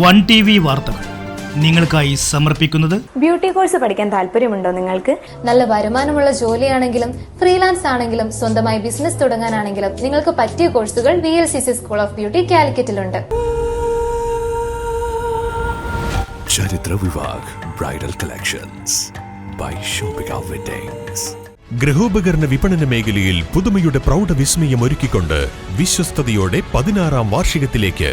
One T V വാർത്തകൾ നിങ്ങൾക്കായി സമർപ്പിക്കുന്നത് ബ്യൂട്ടി കോഴ്സ് പഠിക്കാൻ താല്പര്യമുണ്ടോ നിങ്ങൾക്ക്? നല്ല വരുമാനമുള്ള ജോലിയാണെങ്കിലും ഫ്രീലാൻസ് ആണെങ്കിലും സ്വന്തമായി ബിസിനസ് തുടങ്ങാനാണെങ്കിലും നിങ്ങൾക്ക് പറ്റിയ കോഴ്സുകൾ V L C C school of beauty കാലിക്കറ്റിലുണ്ട്. Charithra Vivah bridal collections by shopping weddings. ഗൃഹോപകരണ വിപണന മേഖലയിൽ പുതുമയുടെ പ്രൗഢ വിസ്മയം ഒരുക്കിക്കൊണ്ട് വിശ്വസ്തയോടെ പതിനാറാം വാർഷികത്തിലേക്ക്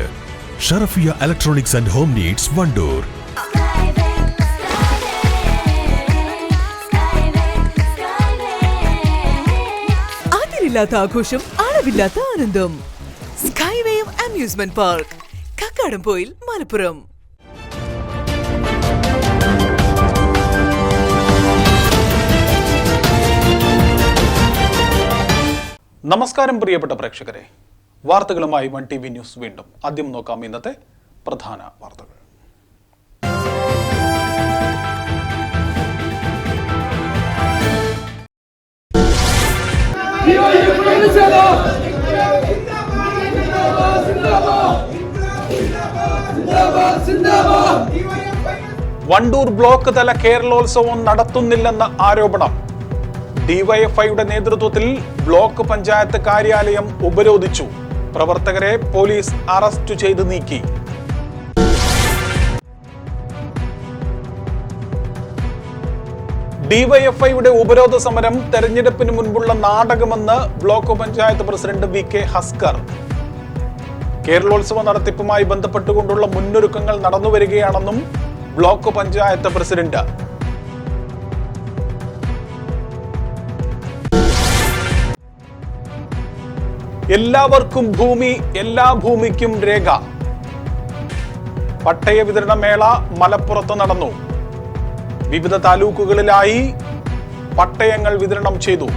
Sharafiya electronics and home needs Wandoor അതിരില്ലാത്ത ആഘോഷം അളവില്ലാത്ത ആനന്ദം. Skywave amusement park Kakkadampoyil Malappuram. നമസ്കാരം പ്രിയപ്പെട്ട പ്രേക്ഷകരെ. വാർത്തകളുമായി വൺ ടി വി ന്യൂസ് വീണ്ടും. ആദ്യം നോക്കാം ഇന്നത്തെ പ്രധാന വാർത്തകൾ. വണ്ടൂർ ബ്ലോക്ക് തല കേരളോത്സവം നടത്തുന്നില്ലെന്ന ആരോപണം. ഡിവൈഎഫ്ഐയുടെ നേതൃത്വത്തിൽ ബ്ലോക്ക് പഞ്ചായത്ത് കാര്യാലയം ഉപരോധിച്ചു. പ്രവർത്തകരെ പോലീസ് അറസ്റ്റ് ചെയ്ത് നീക്കി. ഡിവൈഎഫ്ഐയുടെ ഉപരോധ സമരം തെരഞ്ഞെടുപ്പിന് മുൻപുള്ള നാടകമെന്ന് block panchayat president V K Haskar. കേരളോത്സവ നടത്തിപ്പുമായി ബന്ധപ്പെട്ടുകൊണ്ടുള്ള മുന്നൊരുക്കങ്ങൾ നടന്നുവരികയാണെന്നും ബ്ലോക്ക് പഞ്ചായത്ത് പ്രസിഡന്റ് എല്ലാവർക്കും ഭൂമി എല്ലാ ഭൂമിക്കും രേഖ. പട്ടയ വിതരണ മേള മലപ്പുറത്ത് നടന്നു. വിവിധ താലൂക്കുകളിലായി പട്ടയങ്ങൾ വിതരണം ചെയ്തു.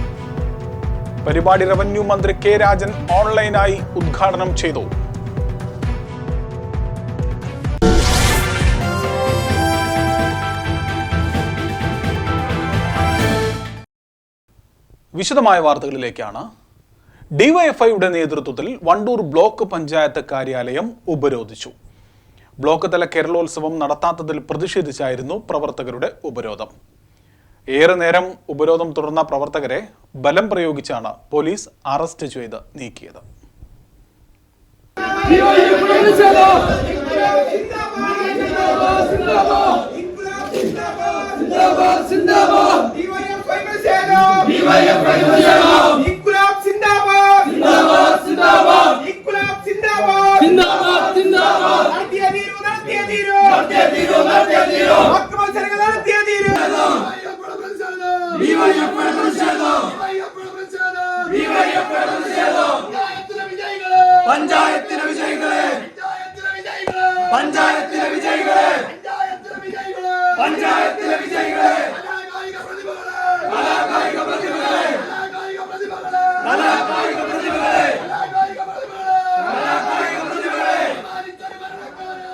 പരിപാടി റവന്യൂ മന്ത്രി കെ രാജൻ ഓൺലൈനായി ഉദ്ഘാടനം ചെയ്തു. വിശദമായ വാർത്തകളിലേക്കാണ് ഡിവൈഎഫ്ഐയുടെ നേതൃത്വത്തിൽ വണ്ടൂർ ബ്ലോക്ക് പഞ്ചായത്ത് കാര്യാലയം ഉപരോധിച്ചു ബ്ലോക്ക് തല കേരളോത്സവം നടത്താത്തതിൽ പ്രതിഷേധിച്ചായിരുന്നു പ്രവർത്തകരുടെ ഉപരോധം ഏറെ നേരം ഉപരോധം തുടർന്ന പ്രവർത്തകരെ ബലം പ്രയോഗിച്ചാണ് പോലീസ് അറസ്റ്റ് ചെയ്ത് നീക്കിയത് ഇൻകുലാബ് സിന്ദാബാദ് സിന്ദാബാദ് സിന്ദാബാദ് ഇൻകുലാബ് സിന്ദാബാദ് സിന്ദാബാദ് സിന്ദാബാദ് നടത്തിയ തീരൂ നടത്തിയ തീരൂ നടത്തിയ തീരൂ നടത്തിയ തീരൂ ഹക്ക് മത്സരങ്ങൾ നടത്തിയ തീരൂ പഞ്ചായത്തിലെ വിജയികളെ പഞ്ചായത്തിലെ വിജയികളെ പഞ്ചായത്തിലെ വിജയികളെ കലാകായിക പ്രതിഭകളെ കലാകായിക പ്രതിഭകളെ കലാകായിക പ്രതിഭകളെ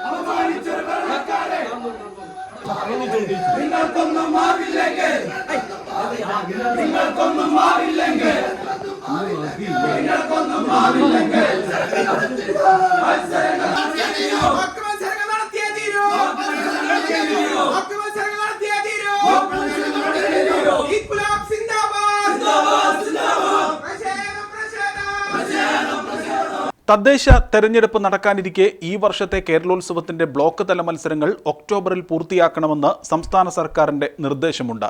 അപമാനിച്ചൊരു ഭരണക്കാരെ നിങ്ങൾക്കൊന്നും മാറില്ലെങ്കിൽ നിങ്ങൾക്കൊന്നും മാറില്ലെങ്കിൽ നിങ്ങൾക്കൊന്നും മാറില്ലെങ്കിൽ മത്സരങ്ങൾ തദ്ദേശ തെരഞ്ഞെടുപ്പ് നടക്കാനിരിക്കെ ഈ വർഷത്തെ കേരളോത്സവത്തിന്റെ ബ്ലോക്ക് തല മത്സരങ്ങൾ ഒക്ടോബറിൽ പൂർത്തിയാക്കണമെന്ന് സംസ്ഥാന സർക്കാരിന്റെ നിർദ്ദേശമുണ്ട്.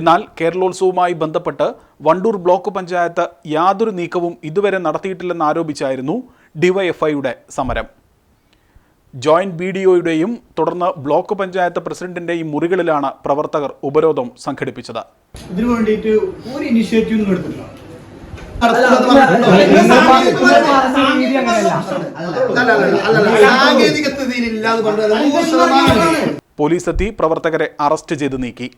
എന്നാൽ കേരളോത്സവവുമായി ബന്ധപ്പെട്ട് വണ്ടൂർ ബ്ലോക്ക് പഞ്ചായത്ത് യാതൊരു നീക്കവും ഇതുവരെ നടത്തിയിട്ടില്ലെന്ന് ആരോപിച്ചായിരുന്നു ഡിവൈഎഫ്ഐയുടെ സമരം. ജോയിന്റ് ബി ഡി ഒയുടെയും തുടർന്ന് ബ്ലോക്ക് പഞ്ചായത്ത് പ്രസിഡന്റിന്റെയും മുറികളിലാണ് പ്രവർത്തകർ ഉപരോധം സംഘടിപ്പിച്ചത്. ഇതിനു വേണ്ടിയിട്ട് ഒരു ഇനിഷ്യേറ്റീവ് എടുത്തിട്ടില്ല. പോലീസ് എത്തി പ്രവർത്തകരെ അറസ്റ്റ് ചെയ്ത് നീക്കി.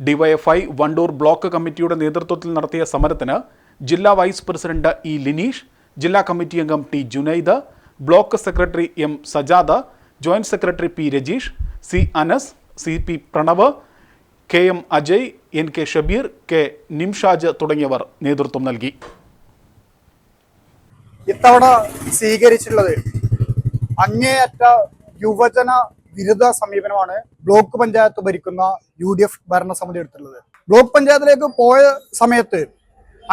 ഡിവൈഎഫ്ഐ വണ്ടൂർ ബ്ലോക്ക് കമ്മിറ്റിയുടെ നേതൃത്വത്തിൽ നടത്തിയ സമരത്തിന് ജില്ലാ വൈസ് പ്രസിഡന്റ് ഇ ലിനീഷ് ജില്ലാ കമ്മിറ്റി അംഗം T Junaid block secretary M Sajad joint secretary P Rajeesh C Anas C P Pranav K M Ajay N K Shabeer K Nimshaj തുടങ്ങിയവർ നേതൃത്വം നൽകി. ഇത്തവണ സ്വീകരിച്ചിട്ടുള്ളത് അങ്ങേയറ്റ യുവജന വിരുദ്ധ സമീപനമാണ് ബ്ലോക്ക് പഞ്ചായത്ത് ഭരിക്കുന്ന യു ഡി എഫ് ഭരണസമിതി എടുത്തിട്ടുള്ളത്. ബ്ലോക്ക് പഞ്ചായത്തിലേക്ക് പോയ സമയത്ത്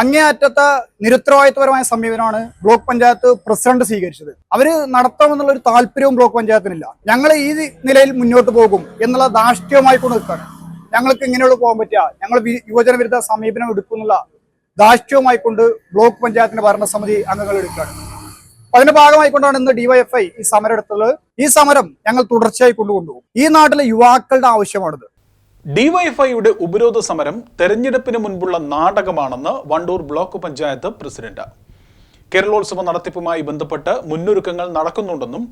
അങ്ങേയറ്റത്തെ നിരുത്തരവാദിത്വപരമായ സമീപനമാണ് ബ്ലോക്ക് പഞ്ചായത്ത് പ്രസിഡന്റ് സ്വീകരിച്ചത്. അവർ നടത്തണമെന്നുള്ള ഒരു താല്പര്യവും ബ്ലോക്ക് പഞ്ചായത്തിനില്ല. ഞങ്ങൾ ഈ നിലയിൽ മുന്നോട്ട് പോകും എന്നുള്ള ധാർഷ്ട്യവുമായി കൊണ്ട് നിൽക്കുകയാണ്. ഞങ്ങൾക്ക് ഇങ്ങനെയുള്ള പോകാൻ പറ്റുക. ഞങ്ങൾ യുവജന വിരുദ്ധ സമീപനം എടുക്കുന്നുള്ള ദാഷ്ട്യവുമായി കൊണ്ട് ബ്ലോക്ക് പഞ്ചായത്തിന്റെ ഭരണസമിതി അംഗങ്ങൾ എടുക്കുകയാണ്. അതിന്റെ ഭാഗമായിക്കൊണ്ടാണ് ഇന്ന് ഡിവൈഎഫ്ഐ ഈ സമരം എടുത്തത് ഈ സമരം ഞങ്ങൾ തുടർച്ചയായി കൊണ്ടുകൊണ്ടുപോകും ഈ നാട്ടിലെ യുവാക്കളുടെ ആവശ്യമാണിത്. ഡിവൈഎഫ്ഐയുടെ ഉപരോധ സമരം തെരഞ്ഞെടുപ്പിന് മുൻപുള്ള നാടകമാണെന്ന് വണ്ടൂർ ബ്ലോക്ക് പഞ്ചായത്ത് പ്രസിഡന്റ്. കേരളോത്സവ നടത്തിപ്പുമായി ബന്ധപ്പെട്ട് മുന്നൊരുക്കങ്ങൾ നടക്കുന്നുണ്ടെന്നും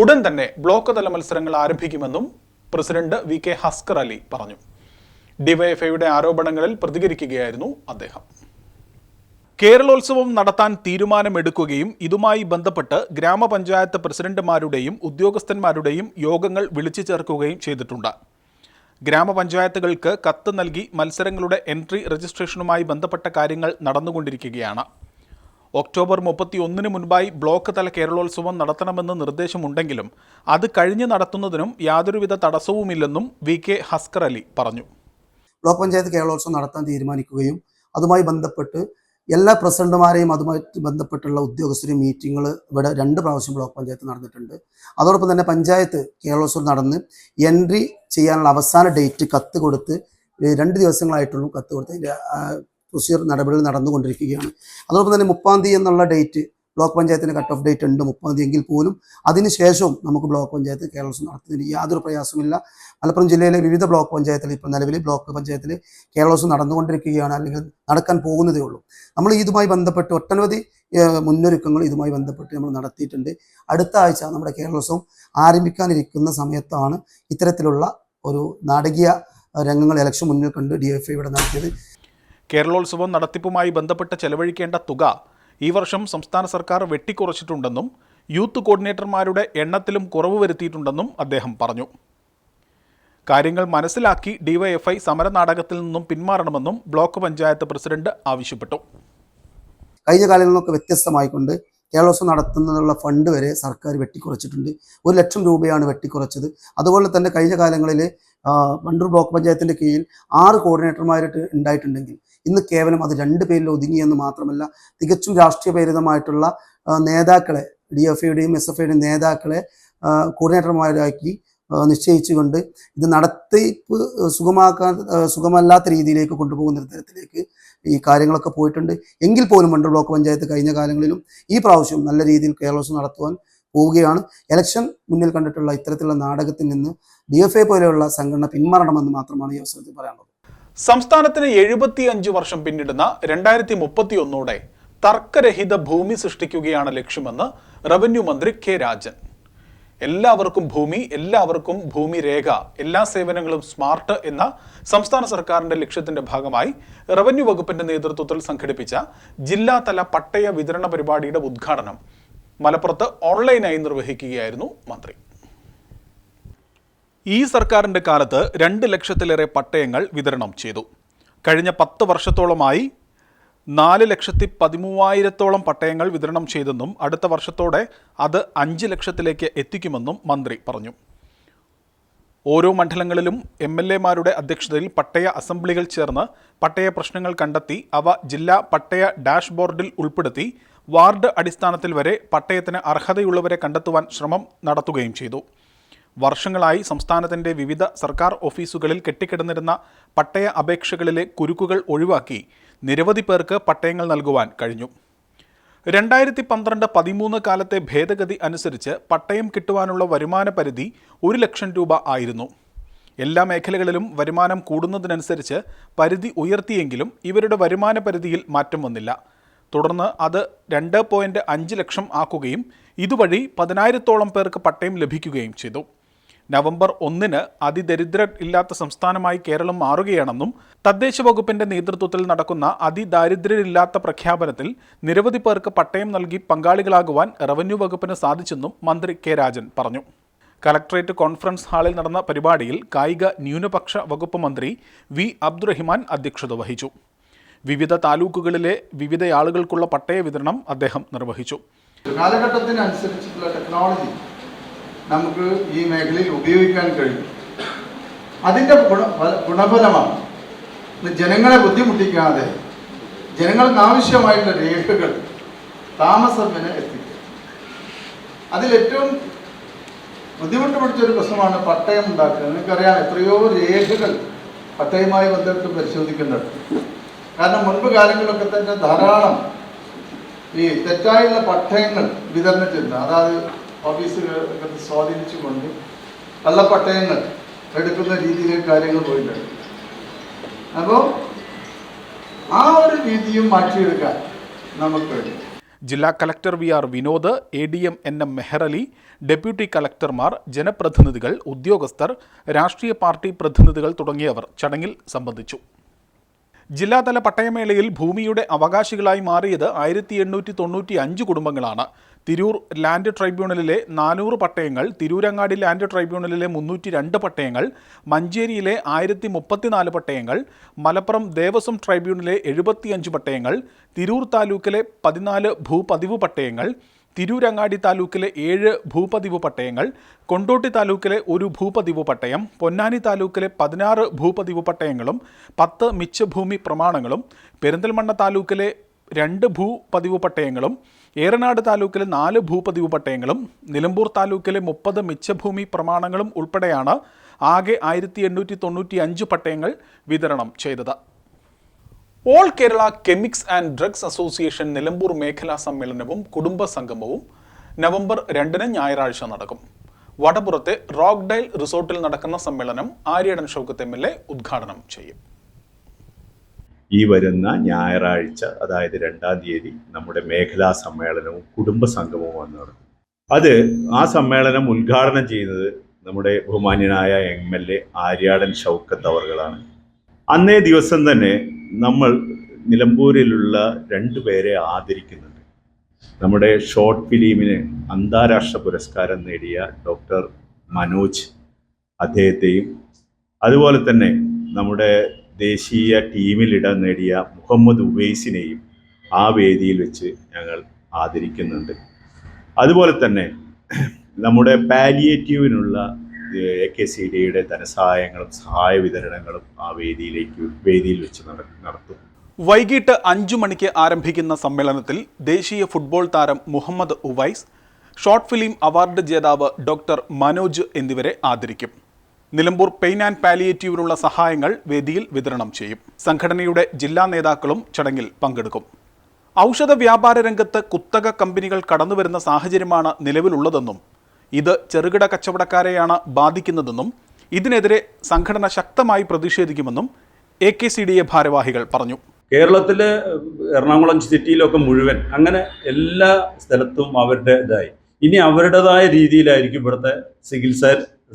ഉടൻ തന്നെ ബ്ലോക്ക് തല മത്സരങ്ങൾ ആരംഭിക്കുമെന്നും president V K Haskar Ali പറഞ്ഞു. ഡിവൈഎഫ്ഐയുടെ ആരോപണങ്ങളിൽ പ്രതികരിക്കുകയായിരുന്നു അദ്ദേഹം. കേരളോത്സവം നടത്താൻ തീരുമാനമെടുക്കുകയും ഇതുമായി ബന്ധപ്പെട്ട് ഗ്രാമപഞ്ചായത്ത് പ്രസിഡന്റുമാരുടെയും ഉദ്യോഗസ്ഥന്മാരുടെയും യോഗങ്ങൾ വിളിച്ചു ചേർക്കുകയും ചെയ്തിട്ടുണ്ട്. ഗ്രാമപഞ്ചായത്തുകൾക്ക് കത്ത് നൽകി മത്സരങ്ങളുടെ എൻട്രി രജിസ്ട്രേഷനുമായി ബന്ധപ്പെട്ട കാര്യങ്ങൾ നടന്നുകൊണ്ടിരിക്കുകയാണ്. ഒക്ടോബർ മുപ്പത്തി ഒന്നിന് മുൻപായി ബ്ലോക്ക് തല കേരളോത്സവം നടത്തണമെന്ന് നിർദ്ദേശമുണ്ടെങ്കിലും അത് കഴിഞ്ഞ് നടത്തുന്നതിനും യാതൊരുവിധ തടസ്സവുമില്ലെന്നും വി കെ ഹസ്കർ അലി പറഞ്ഞു. ബ്ലോക്ക് പഞ്ചായത്ത് കേരളോത്സവം നടത്താൻ തീരുമാനിക്കുകയും അതുമായി ബന്ധപ്പെട്ട് എല്ലാ പ്രസിഡന്റുമാരെയും അതുമായിട്ട് ബന്ധപ്പെട്ടുള്ള ഉദ്യോഗസ്ഥരും മീറ്റിങ്ങുകൾ ഇവിടെ രണ്ട് പ്രാവശ്യം ബ്ലോക്ക് പഞ്ചായത്ത് നടന്നിട്ടുണ്ട്. അതോടൊപ്പം തന്നെ പഞ്ചായത്ത് കേരളോത്സവം നടന്ന് എൻട്രി ചെയ്യാനുള്ള അവസാന ഡേറ്റ് കത്ത് കൊടുത്ത് രണ്ട് ദിവസങ്ങളായിട്ടുള്ളൂ കത്ത് കൊടുത്ത് പ്രൊസീജിയർ നടപടികൾ നടന്നുകൊണ്ടിരിക്കുകയാണ്. അതോടൊപ്പം തന്നെ മുപ്പാം തീയതി എന്നുള്ള ഡേറ്റ് ബ്ലോക്ക് പഞ്ചായത്തിന് കട്ട് ഓഫ് ഡേറ്റ് ഉണ്ട് മുപ്പത് എങ്കിൽ പോലും അതിനുശേഷവും നമുക്ക് ബ്ലോക്ക് പഞ്ചായത്ത് കേരളോത്സവം നടത്തുന്നതിന് യാതൊരു പ്രയാസമില്ല മലപ്പുറം ജില്ലയിലെ വിവിധ ബ്ലോക്ക് പഞ്ചായത്തിൽ ഇപ്പോൾ നിലവിൽ ബ്ലോക്ക് പഞ്ചായത്തിൽ കേരളോത്സവം നടന്നുകൊണ്ടിരിക്കുകയാണ് അല്ലെങ്കിൽ നടക്കാൻ പോകുന്നതേ ഉള്ളൂ. നമ്മൾ ഇതുമായി ബന്ധപ്പെട്ട് ഒട്ടനവധി മുന്നൊരുക്കങ്ങൾ ഇതുമായി ബന്ധപ്പെട്ട് നമ്മൾ നടത്തിയിട്ടുണ്ട്. അടുത്ത ആഴ്ച നമ്മുടെ കേരളോത്സവം ആരംഭിക്കാനിരിക്കുന്ന സമയത്താണ് ഇത്തരത്തിലുള്ള ഒരു നാടകീയ രംഗങ്ങൾ ഇലക്ഷൻ മുന്നിൽ കണ്ട് ഡി എഫ് ഇവിടെ നടത്തിയത്. കേരളോത്സവം നടത്തിപ്പുമായി ബന്ധപ്പെട്ട് ചെലവഴിക്കേണ്ട തുക ഈ വർഷം സംസ്ഥാന സർക്കാർ വെട്ടിക്കുറച്ചിട്ടുണ്ടെന്നും യൂത്ത് കോർഡിനേറ്റർമാരുടെ എണ്ണത്തിലും കുറവ് വരുത്തിയിട്ടുണ്ടെന്നും അദ്ദേഹം പറഞ്ഞു. കാര്യങ്ങൾ മനസ്സിലാക്കി ഡിവൈഎഫ്ഐ സമരനാടകത്തിൽ നിന്നും പിന്മാറണമെന്നും ബ്ലോക്ക് പഞ്ചായത്ത് പ്രസിഡന്റ് ആവശ്യപ്പെട്ടു. കഴിഞ്ഞ കാലങ്ങളിൽ നിന്നൊക്കെ വ്യത്യസ്തമായിക്കൊണ്ട് കേരളോത്സവം നടത്തുന്നതിനുള്ള ഫണ്ട് വരെ സർക്കാർ വെട്ടിക്കുറച്ചിട്ടുണ്ട്. ഒരു ലക്ഷം രൂപയാണ് വെട്ടിക്കുറച്ചത്. അതുപോലെ തന്നെ കഴിഞ്ഞ കാലങ്ങളിൽ വണ്ടൂർ ബ്ലോക്ക് പഞ്ചായത്തിന്റെ കീഴിൽ ആറ് കോർഡിനേറ്റർമാരായിട്ട് ഉണ്ടായിട്ടുണ്ടെങ്കിൽ ഇന്ന് കേവലം അത് രണ്ട് പേരിൽ ഒതുങ്ങിയെന്ന് മാത്രമല്ല തികച്ചും രാഷ്ട്രീയ പ്രേരിതമായിട്ടുള്ള നേതാക്കളെ ഡി എഫ് ഐയുടെയും എസ് എഫ് ഐയുടെയും നേതാക്കളെ കോർഡിനേറ്റർമാരാക്കി നിശ്ചയിച്ചുകൊണ്ട് ഇത് നടത്തിപ്പ് സുഖമാക്കാൻ സുഖമല്ലാത്ത രീതിയിലേക്ക് കൊണ്ടുപോകുന്ന തരത്തിലേക്ക് ഈ കാര്യങ്ങളൊക്കെ പോയിട്ടുണ്ട്. എങ്കിൽ പോലും വണ്ടൂർ ബ്ലോക്ക് പഞ്ചായത്ത് കഴിഞ്ഞ കാലങ്ങളിലും ഈ പ്രാവശ്യം നല്ല രീതിയിൽ കേരളോത്സവം നടത്തുവാൻ പോവുകയാണ്. ഇലക്ഷൻ മുന്നിൽ കണ്ടിട്ടുള്ള ഇത്തരത്തിലുള്ള നാടകത്തിൽ നിന്ന് ഡി എഫ് എ പോലെയുള്ള സംഘടന പിന്മാറണമെന്ന് മാത്രമാണ് ഈ അവസരത്തിൽ പറയാനുള്ളത്. സംസ്ഥാനത്തിന് എഴുപത്തി അഞ്ച് വർഷം പിന്നിടുന്ന രണ്ടായിരത്തി മുപ്പത്തി ഒന്നോടെ തർക്കരഹിത ഭൂമി സൃഷ്ടിക്കുകയാണ് ലക്ഷ്യമെന്ന് റവന്യൂ മന്ത്രി കെ രാജൻ. എല്ലാവർക്കും ഭൂമി എല്ലാവർക്കും ഭൂമി രേഖ എല്ലാ സേവനങ്ങളും സ്മാർട്ട് എന്ന സംസ്ഥാന സർക്കാരിന്റെ ലക്ഷ്യത്തിന്റെ ഭാഗമായി റവന്യൂ വകുപ്പിന്റെ നേതൃത്വത്തിൽ സംഘടിപ്പിച്ച ജില്ലാതല പട്ടയ വിതരണ പരിപാടിയുടെ ഉദ്ഘാടനം മലപ്പുറത്ത് ഓൺലൈനായി നിർവഹിക്കുകയായിരുന്നു മന്ത്രി. ഈ സർക്കാരിന്റെ കാലത്ത് രണ്ട് ലക്ഷത്തിലേറെ പട്ടയങ്ങൾ വിതരണം ചെയ്തു. കഴിഞ്ഞ പത്ത് വർഷത്തോളമായി നാല് ലക്ഷത്തി പതിമൂവായിരത്തോളം പട്ടയങ്ങൾ വിതരണം ചെയ്തെന്നും അടുത്ത വർഷത്തോടെ അത് അഞ്ച് ലക്ഷത്തിലേക്ക് എത്തിക്കുമെന്നും മന്ത്രി പറഞ്ഞു. ഓരോ മണ്ഡലങ്ങളിലും എം എൽ എമാരുടെ അധ്യക്ഷതയിൽ പട്ടയ അസംബ്ലികൾ ചേർന്ന് പട്ടയ പ്രശ്നങ്ങൾ കണ്ടെത്തി അവ ജില്ലാ പട്ടയ ഡാഷ്ബോർഡിൽ ഉൾപ്പെടുത്തി വാർഡ് അടിസ്ഥാനത്തിൽ വരെ പട്ടയത്തിന് അർഹതയുള്ളവരെ കണ്ടെത്തുവാൻ ശ്രമം നടത്തുകയും ചെയ്തു. വർഷങ്ങളായി സംസ്ഥാനത്തിന്റെ വിവിധ സർക്കാർ ഓഫീസുകളിൽ കെട്ടിക്കിടന്നിരുന്ന പട്ടയ അപേക്ഷകളിലെ കുരുക്കുകൾ ഒഴിവാക്കി നിരവധി പേർക്ക് പട്ടയങ്ങൾ നൽകുവാൻ കഴിഞ്ഞു. രണ്ടായിരത്തി പന്ത്രണ്ട് പതിമൂന്ന് കാലത്തെ ഭേദഗതി അനുസരിച്ച് പട്ടയം കിട്ടുവാനുള്ള വരുമാന പരിധി ഒരു ലക്ഷം രൂപ ആയിരുന്നു. എല്ലാ മേഖലകളിലും വരുമാനം കൂടുന്നതിനനുസരിച്ച് പരിധി ഉയർത്തിയെങ്കിലും ഇവരുടെ വരുമാന പരിധിയിൽ മാറ്റം വന്നില്ല. തുടർന്ന് അത് രണ്ട് പോയിന്റ് അഞ്ച് ലക്ഷം ആക്കുകയും ഇതുവഴി പതിനായിരത്തോളം പേർക്ക് പട്ടയം ലഭിക്കുകയും ചെയ്തു. നവംബർ ഒന്നിന് അതിദരിദ്രർ ഇല്ലാത്ത സംസ്ഥാനമായി കേരളം മാറുകയാണെന്നും തദ്ദേശ വകുപ്പിന്റെ നേതൃത്വത്തിൽ നടക്കുന്ന അതിദാരിദ്ര്യരില്ലാത്ത പ്രഖ്യാപനത്തിൽ നിരവധി പേർക്ക് പട്ടയം നൽകി പങ്കാളികളാകുവാൻ റവന്യൂ വകുപ്പിന് സാധിച്ചെന്നും മന്ത്രി കെ രാജൻ പറഞ്ഞു. കലക്ട്രേറ്റ് കോൺഫറൻസ് ഹാളിൽ നടന്ന പരിപാടിയിൽ കായിക ന്യൂനപക്ഷ വകുപ്പ് മന്ത്രി വി അബ്ദുറഹിമാൻ അധ്യക്ഷത വഹിച്ചു. വിവിധ താലൂക്കുകളിലെ വിവിധ ആളുകൾക്കുള്ള പട്ടയ വിതരണം അദ്ദേഹം നിർവഹിച്ചു. കാലഘട്ടത്തിനനുസരിച്ചിട്ടുള്ള ടെക്നോളജി നമുക്ക് ഈ മേഖലയിൽ ഉപയോഗിക്കാൻ കഴിയും. അതിന്റെ ഗുണ ഗുണഫലമാണ് ജനങ്ങളെ ബുദ്ധിമുട്ടിക്കാതെ ജനങ്ങൾക്ക് ആവശ്യമായിട്ടുള്ള രേഖകൾ താമസത്തിന് എത്തിക്കുക. അതിലേറ്റവും ബുദ്ധിമുട്ട് പിടിച്ചൊരു പ്രശ്നമാണ് പട്ടയം ഉണ്ടാക്കുക. നിങ്ങൾക്കറിയാം എത്രയോ രേഖകൾ പട്ടയവുമായി ബന്ധപ്പെട്ട് പരിശോധിക്കുന്നുണ്ട് കാരണം മുൻപ് കാലങ്ങളിലൊക്കെ തന്നെ ധാരാളം ഈ തെറ്റായുള്ള പട്ടയങ്ങൾ വിതരണം ചെയ്യുന്നു അതായത് ഓഫീസുകൾ സ്വാധീനിച്ചുകൊണ്ട് കള്ളപ്പട്ടയങ്ങൾ എടുക്കുന്ന രീതിയിലേക്ക് കാര്യങ്ങൾ പോയിട്ടുണ്ട്. അപ്പോൾ ആ ഒരു രീതിയും മാറ്റിയെടുക്കാൻ നമുക്ക് കഴിയും. ജില്ലാ collector V R Vinod A D M N M Meharali deputy കലക്ടർമാർ ജനപ്രതിനിധികൾ ഉദ്യോഗസ്ഥർ രാഷ്ട്രീയ പാർട്ടി പ്രതിനിധികൾ തുടങ്ങിയവർ ചടങ്ങിൽ സംബന്ധിച്ചു. ജില്ലാതല പട്ടയമേളയിൽ ഭൂമിയുടെ അവകാശികളായി മാറിയത് ആയിരത്തി എണ്ണൂറ്റി തൊണ്ണൂറ്റി അഞ്ച് കുടുംബങ്ങളാണ്. തിരൂർ ലാൻഡ് ട്രൈബ്യൂണലിലെ നാനൂറ് പട്ടയങ്ങൾ തിരൂരങ്ങാടി ലാൻഡ് ട്രൈബ്യൂണലിലെ മുന്നൂറ്റി രണ്ട് പട്ടയങ്ങൾ മഞ്ചേരിയിലെ ആയിരത്തി മുപ്പത്തിനാല് പട്ടയങ്ങൾ മലപ്പുറം ദേവസ്വം ട്രൈബ്യൂണലിലെ എഴുപത്തിയഞ്ച് പട്ടയങ്ങൾ തിരൂർ താലൂക്കിലെ പതിനാല് ഭൂപതിവ് പട്ടയങ്ങൾ തിരൂരങ്ങാടി താലൂക്കിലെ ഏഴ് ഭൂപതിവ് പട്ടയങ്ങൾ കൊണ്ടോട്ടി താലൂക്കിലെ ഒരു ഭൂപതിവ് പട്ടയം പൊന്നാനി താലൂക്കിലെ പതിനാറ് ഭൂപതിവ് പട്ടയങ്ങളും പത്ത് മിച്ചഭൂമി പ്രമാണങ്ങളും പെരിന്തൽമണ്ണ താലൂക്കിലെ രണ്ട് ഭൂപതിവ് പട്ടയങ്ങളും ഏറനാട് താലൂക്കിലെ നാല് ഭൂപതിവ് പട്ടയങ്ങളും നിലമ്പൂർ താലൂക്കിലെ മുപ്പത് മിച്ചഭൂമി പ്രമാണങ്ങളും ഉൾപ്പെടെയാണ് ആകെ ആയിരത്തി എണ്ണൂറ്റി തൊണ്ണൂറ്റി അഞ്ച് പട്ടയങ്ങൾ വിതരണം ചെയ്തത്. ഓൾ കേരള കെമിക്സ് ആൻഡ് ഡ്രഗ്സ് അസോസിയേഷൻ നിലമ്പൂർ മേഖലാ സമ്മേളനവും കുടുംബ സംഗമവും നവംബർ രണ്ടിന് ഞായറാഴ്ച നടക്കും. വടപുറത്തെ റോക്ക്ഡൈൽ റിസോർട്ടിൽ നടക്കുന്ന സമ്മേളനം Aryadan Shoukath M L A ഉദ്ഘാടനം ചെയ്യും. ഈ വരുന്ന ഞായറാഴ്ച അതായത് രണ്ടാം തീയതി നമ്മുടെ മേഖലാ സമ്മേളനവും കുടുംബ സംഗമവും നടക്കും. അത് ആ സമ്മേളനം ഉദ്ഘാടനം ചെയ്യുന്നത് നമ്മുടെ ബഹുമാന്യനായ M L A Aryadan Shoukath അവർകളാണ് അന്നേ ദിവസം തന്നെ നമ്മൾ നിലമ്പൂരിലുള്ള രണ്ടു പേരെ ആദരിക്കുന്നുണ്ട്. നമ്മുടെ ഷോർട്ട് ഫിലിമിന് അന്താരാഷ്ട്ര പുരസ്കാരം നേടിയ ഡോക്ടർ മനോജ് അദ്ദേഹത്തെയും അതുപോലെ തന്നെ നമ്മുടെ ദേശീയ ടീമിൽ ഇടം നേടിയ മുഹമ്മദ് ഉവൈസിനെയും ആ വേദിയിൽ വെച്ച് ഞങ്ങൾ ആദരിക്കുന്നുണ്ട്. അതുപോലെ തന്നെ നമ്മുടെ പാലിയേറ്റീവിനുള്ള എ കെ സി ഡിയുടെ ധനസഹായങ്ങളും സഹായ വിതരണങ്ങളും ആ വേദിയിലേക്ക് വേദിയിൽ വെച്ച് നട- നടത്തും. വൈകിട്ട് അഞ്ചു മണിക്ക് ആരംഭിക്കുന്ന സമ്മേളനത്തിൽ ദേശീയ ഫുട്ബോൾ താരം Muhammad Uvais short film award ജേതാവ് ഡോക്ടർ മനോജ് എന്നിവരെ ആദരിക്കും. നിലമ്പൂർ പെയിൻ ആൻഡ് പാലിയേറ്റീവിനുള്ള സഹായങ്ങൾ വേദിയിൽ വിതരണം ചെയ്യും. സംഘടനയുടെ ജില്ലാ നേതാക്കളും ചടങ്ങിൽ പങ്കെടുക്കും. ഔഷധ വ്യാപാര രംഗത്ത് കുത്തക കമ്പനികൾ കടന്നുവരുന്ന സാഹചര്യമാണ് നിലവിലുള്ളതെന്നും ഇത് ചെറുകിട കച്ചവടക്കാരെയാണ് ബാധിക്കുന്നതെന്നും ഇതിനെതിരെ സംഘടന ശക്തമായി പ്രതിഷേധിക്കുമെന്നും A K C D A ഭാരവാഹികൾ പറഞ്ഞു. കേരളത്തിലെ എറണാകുളം സിറ്റിയിലൊക്കെ മുഴുവൻ അങ്ങനെ എല്ലാ സ്ഥലത്തും അവരുടെ ഇതായി. ഇനി അവരുടേതായ രീതിയിലായിരിക്കും ഇവിടുത്തെ ചികിത്സ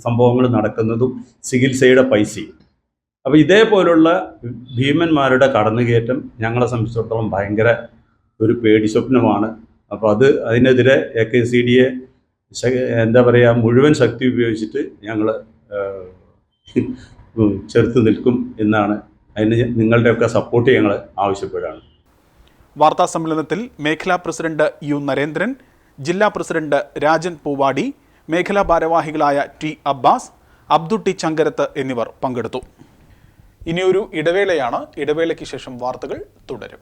സംഭവങ്ങൾ നടക്കുന്നതും ചികിത്സയുടെ പൈസയും. അപ്പോൾ ഇതേപോലുള്ള ഭീമന്മാരുടെ കടന്നുകയറ്റം ഞങ്ങളെ സംബന്ധിച്ചിടത്തോളം ഭയങ്കര ഒരു പേടി സ്വപ്നമാണ് അപ്പോൾ അത് അതിനെതിരെ എ കെ സി ഡിയെ എന്താ പറയുക മുഴുവൻ ശക്തി ഉപയോഗിച്ചിട്ട് ഞങ്ങൾ ചെറുത്ത് നിൽക്കും എന്നാണ് അതിന് നിങ്ങളുടെയൊക്കെ സപ്പോർട്ട് ഞങ്ങൾ ആവശ്യപ്പെടുകയാണ്. വാർത്താ സമ്മേളനത്തിൽ മേഖലാ പ്രസിഡന്റ് യു നരേന്ദ്രൻ ജില്ലാ പ്രസിഡന്റ് രാജൻ പൂവാടി മേഖലാ ഭാരവാഹികളായ ടി അബ്ബാസ് അബ്ദുട്ടി ചങ്കരത്ത് എന്നിവർ പങ്കെടുത്തു. ഇനിയൊരു ഇടവേളയാണ്. ഇടവേളയ്ക്ക് ശേഷം വാർത്തകൾ തുടരും.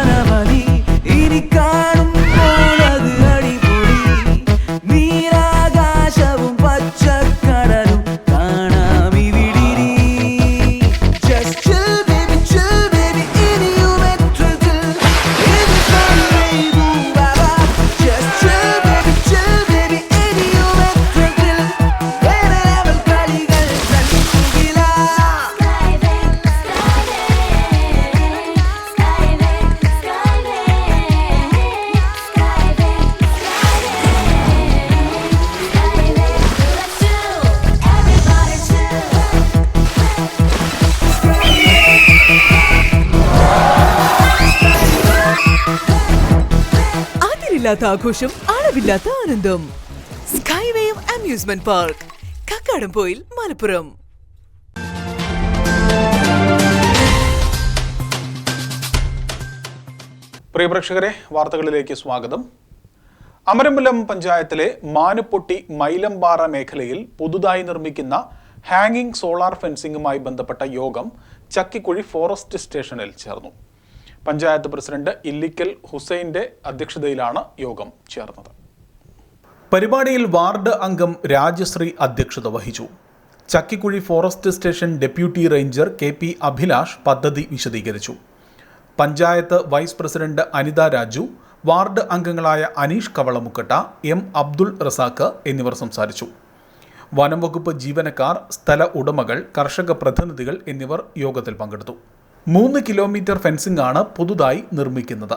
ഇനി ആഘോഷം അളവില്ലാത്ത ആനന്ദം. Skywave amusement park Kakkadampoyil Malappuram. പ്രിയ പ്രേക്ഷകരെ വാർത്തകളിലേക്ക് സ്വാഗതം. അമരമ്പലം പഞ്ചായത്തിലെ മാനുപൊട്ടി മൈലമ്പാറ മേഖലയിൽ പുതുതായി നിർമ്മിക്കുന്ന ഹാങ്ങിങ് സോളാർ ഫെൻസിംഗുമായി ബന്ധപ്പെട്ട യോഗം ചക്കിക്കുഴി ഫോറസ്റ്റ് സ്റ്റേഷനിൽ ചേർന്നു. പഞ്ചായത്ത് പ്രസിഡന്റ് ഇല്ലിക്കൽ ഹുസൈന്റെ അധ്യക്ഷതയിലാണ് യോഗം ചേർന്നത്. പരിപാടിയിൽ വാർഡ് അംഗം രാജശ്രീ അധ്യക്ഷത വഹിച്ചു. Chakkikuzhi forest station deputy ranger K P Abhilash പദ്ധതി വിശദീകരിച്ചു. Panchayat vice president Anitha Raju ward അംഗങ്ങളായ അനീഷ് കവളമുക്കട്ട എം അബ്ദുൾ റസാഖ് എന്നിവർ സംസാരിച്ചു. വനംവകുപ്പ് ജീവനക്കാർ സ്ഥല ഉടമകൾ കർഷക പ്രതിനിധികൾ എന്നിവർ യോഗത്തിൽ പങ്കെടുത്തു. മൂന്ന് കിലോമീറ്റർ ഫെൻസിംഗ് ആണ് പുതുതായി നിർമ്മിക്കുന്നത്.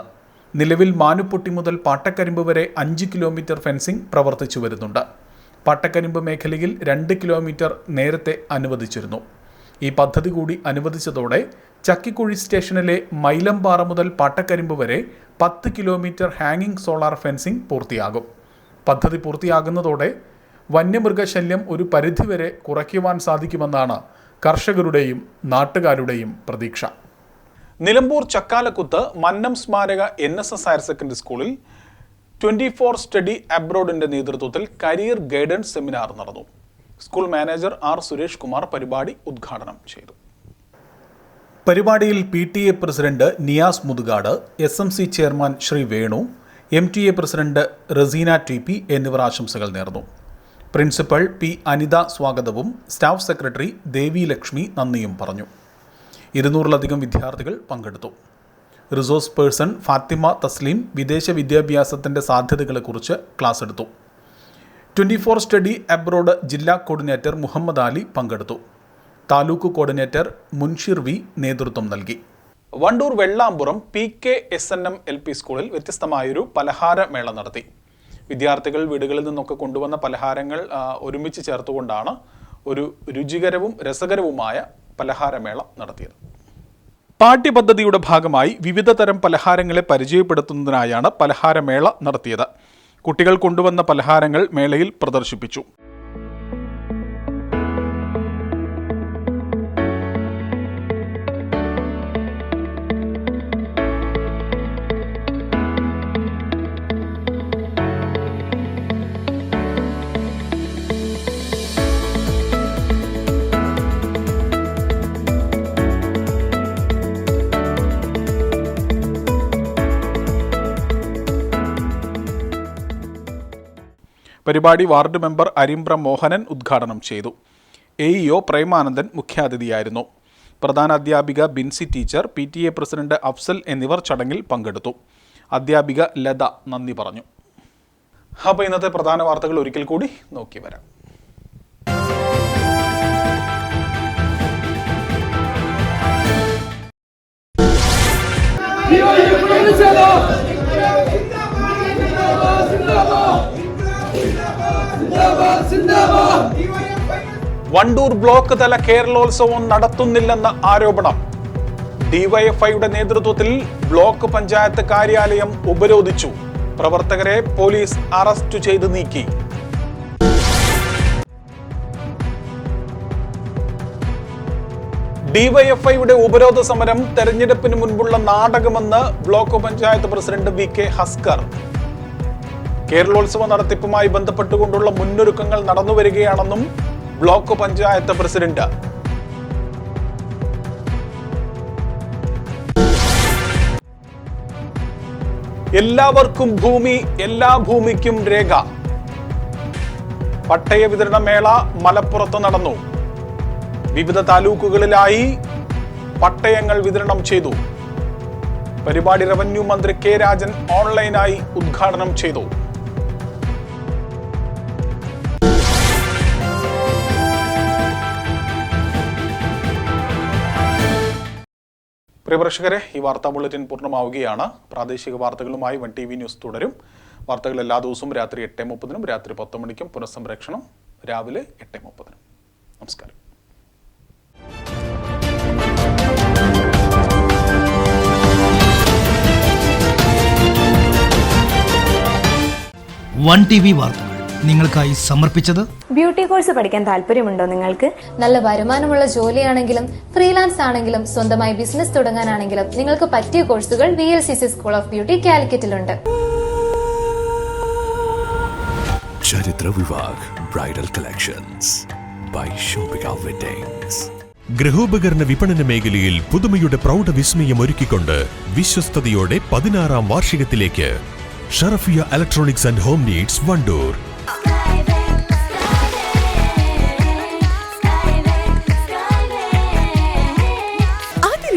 നിലവിൽ മാനുപ്പൊട്ടി മുതൽ പാട്ടക്കരിമ്പ് വരെ അഞ്ച് കിലോമീറ്റർ ഫെൻസിംഗ് പ്രവർത്തിച്ചു വരുന്നുണ്ട്. പാട്ടക്കരിമ്പ് മേഖലയിൽ രണ്ട് കിലോമീറ്റർ നേരത്തെ അനുവദിച്ചിരുന്നു. ഈ പദ്ധതി കൂടി അനുവദിച്ചതോടെ ചക്കിക്കുഴി സ്റ്റേഷനിലെ മൈലംപാറ മുതൽ പാട്ടക്കരിമ്പ് വരെ പത്ത് കിലോമീറ്റർ ഹാങ്ങിംഗ് സോളാർ ഫെൻസിംഗ് പൂർത്തിയാകും. പദ്ധതി പൂർത്തിയാകുന്നതോടെ വന്യമൃഗശല്യം ഒരു പരിധിവരെ കുറയ്ക്കുവാൻ സാധിക്കുമെന്നാണ് കർഷകരുടെയും നാട്ടുകാരുടെയും പ്രതീക്ഷ. നിലമ്പൂർ ചക്കാലക്കുത്ത് മന്നം സ്മാരക N S S higher secondary സ്കൂളിൽ ട്വന്റി ഫോർ സ്റ്റഡി അബ്രോഡിന്റെ നേതൃത്വത്തിൽ കരിയർ ഗൈഡൻസ് സെമിനാർ നടന്നു. School manager R Suresh Kumar പരിപാടി ഉദ്ഘാടനം ചെയ്തു. പരിപാടിയിൽ P T A president Niyas Muthukad S M C chairman Shri Venu M T A president Raseena T P എന്നിവർ ആശംസകൾ നേർന്നു. പ്രിൻസിപ്പൽ പി അനിത സ്വാഗതവും സ്റ്റാഫ് സെക്രട്ടറി ദേവി ലക്ഷ്മി നന്ദിയും പറഞ്ഞു. ഇരുന്നൂറിലധികം വിദ്യാർത്ഥികൾ പങ്കെടുത്തു. റിസോഴ്സ് പേഴ്സൺ ഫാത്തിമ തസ്ലീം വിദേശ വിദ്യാഭ്യാസത്തിന്റെ സാധ്യതകളെക്കുറിച്ച് ക്ലാസ് എടുത്തു. ട്വന്റി ഫോർ സ്റ്റഡി അബ്രോഡ് ജില്ലാ കോർഡിനേറ്റർ മുഹമ്മദ് അലി പങ്കെടുത്തു. താലൂക്ക് കോർഡിനേറ്റർ മുൻഷിർ വി നേതൃത്വം നൽകി. Wandoor Vellampuram P K S N M L P സ്കൂളിൽ വ്യത്യസ്തമായൊരു പലഹാരമേള നടത്തി. വിദ്യാർത്ഥികൾ വീടുകളിൽ നിന്നൊക്കെ കൊണ്ടുവന്ന പലഹാരങ്ങൾ ഒരുമിച്ച് ചേർത്തുകൊണ്ടാണ് ഒരു രുചികരവും രസകരവുമായ പലഹാരമേള നടത്തിയത്. പാഠ്യപദ്ധതിയുടെ ഭാഗമായി വിവിധ തരം പലഹാരങ്ങളെ പരിചയപ്പെടുത്തുന്നതിനായാണ് പലഹാരമേള നടത്തിയത്. കുട്ടികൾ കൊണ്ടുവന്ന പലഹാരങ്ങൾ മേളയിൽ പ്രദർശിപ്പിച്ചു. പരിപാടി വാർഡ് മെമ്പർ അരിമ്പ്ര മോഹനൻ ഉദ്ഘാടനം ചെയ്തു. എ ഇഒ പ്രേമാനന്ദൻ മുഖ്യാതിഥിയായിരുന്നു. പ്രധാന അധ്യാപിക Binsi teacher P T A president Afsal എന്നിവർ ചടങ്ങിൽ പങ്കെടുത്തു. അധ്യാപിക ലത നന്ദി പറഞ്ഞു. അപ്പോൾ ഇന്നത്തെ പ്രധാന വാർത്തകൾ ഒരിക്കൽ കൂടി നോക്കി വരാം. വണ്ടൂർ ബ്ലോക്ക് തല കേരളോത്സവം നടത്തുന്നില്ലെന്ന ആരോപണം. ഡിവൈഎഫ്ഐയുടെ നേതൃത്വത്തിൽ ബ്ലോക്ക് പഞ്ചായത്ത് കാര്യാലയം ഉപരോധിച്ചു. പ്രവർത്തകരെ പോലീസ് അറസ്റ്റ് ചെയ്ത് നീക്കി. ഡിവൈഎഫ്ഐയുടെ ഉപരോധ സമരം തെരഞ്ഞെടുപ്പിന് മുൻപുള്ള നാടകമെന്ന് block panchayat president V K Haskar. കേരളോത്സവ നടത്തിപ്പുമായി ബന്ധപ്പെട്ടുകൊണ്ടുള്ള മുന്നൊരുക്കങ്ങൾ നടന്നുവരികയാണെന്നും ബ്ലോക്ക് പഞ്ചായത്ത് പ്രസിഡന്റ് എല്ലാവർക്കും ഭൂമി എല്ലാ ഭൂമിക്കും രേഖ. പട്ടയ വിതരണ മേള മലപ്പുറത്ത് നടന്നു. വിവിധ താലൂക്കുകളിലായി പട്ടയങ്ങൾ വിതരണം ചെയ്തു. പരിപാടി റവന്യൂ മന്ത്രി കെ രാജൻ ഓൺലൈനായി ഉദ്ഘാടനം ചെയ്തു. പ്രിയപ്രേക്ഷകരെ ഈ വാർത്താ ബുള്ളറ്റിൻ പൂർണമാവുകയാണ്. പ്രാദേശിക വാർത്തകളുമായി വൺ ടി വി ന്യൂസ് തുടരും. വാർത്തകൾ എല്ലാ ദിവസവും രാത്രി എട്ട് മുപ്പതിനും രാത്രി പത്ത് മണിക്കും. പുനഃസംപ്രേക്ഷണം രാവിലെ എട്ട് മുപ്പതിനും. നമസ്കാരം. വൺ ടി വി വാർത്തകൾ നിങ്ങൾക്കായി സമർപ്പിച്ചത്? ബ്യൂട്ടി കോഴ്സ് പഠിക്കാൻ താല്പര്യമുണ്ടോ നിങ്ങൾക്ക്? നല്ല വരുമാനമുള്ള ജോലിയാണെങ്കിലും ഫ്രീലാൻസ് ആണെങ്കിലും സ്വന്തമായി ബിസിനസ് തുടങ്ങാനാണെങ്കിലും നിങ്ങൾക്ക് പറ്റിയ കോഴ്സുകൾ V L C C school of beauty കാലിക്കറ്റിലുണ്ട്. ചരിത്ര Vivah bridal collections by Shobika Weddings. ഗൃഹോപകരണ വിപണന മേഖലയിൽ പുതുമയുടെ പ്രൗഢ വിസ്മയം ഒരുക്കിക്കൊണ്ട് വിശ്വസ്തയോടെ പതിനാറാം വാർഷികത്തിലേക്ക്. Sharafiya electronics and home needs Wandoor.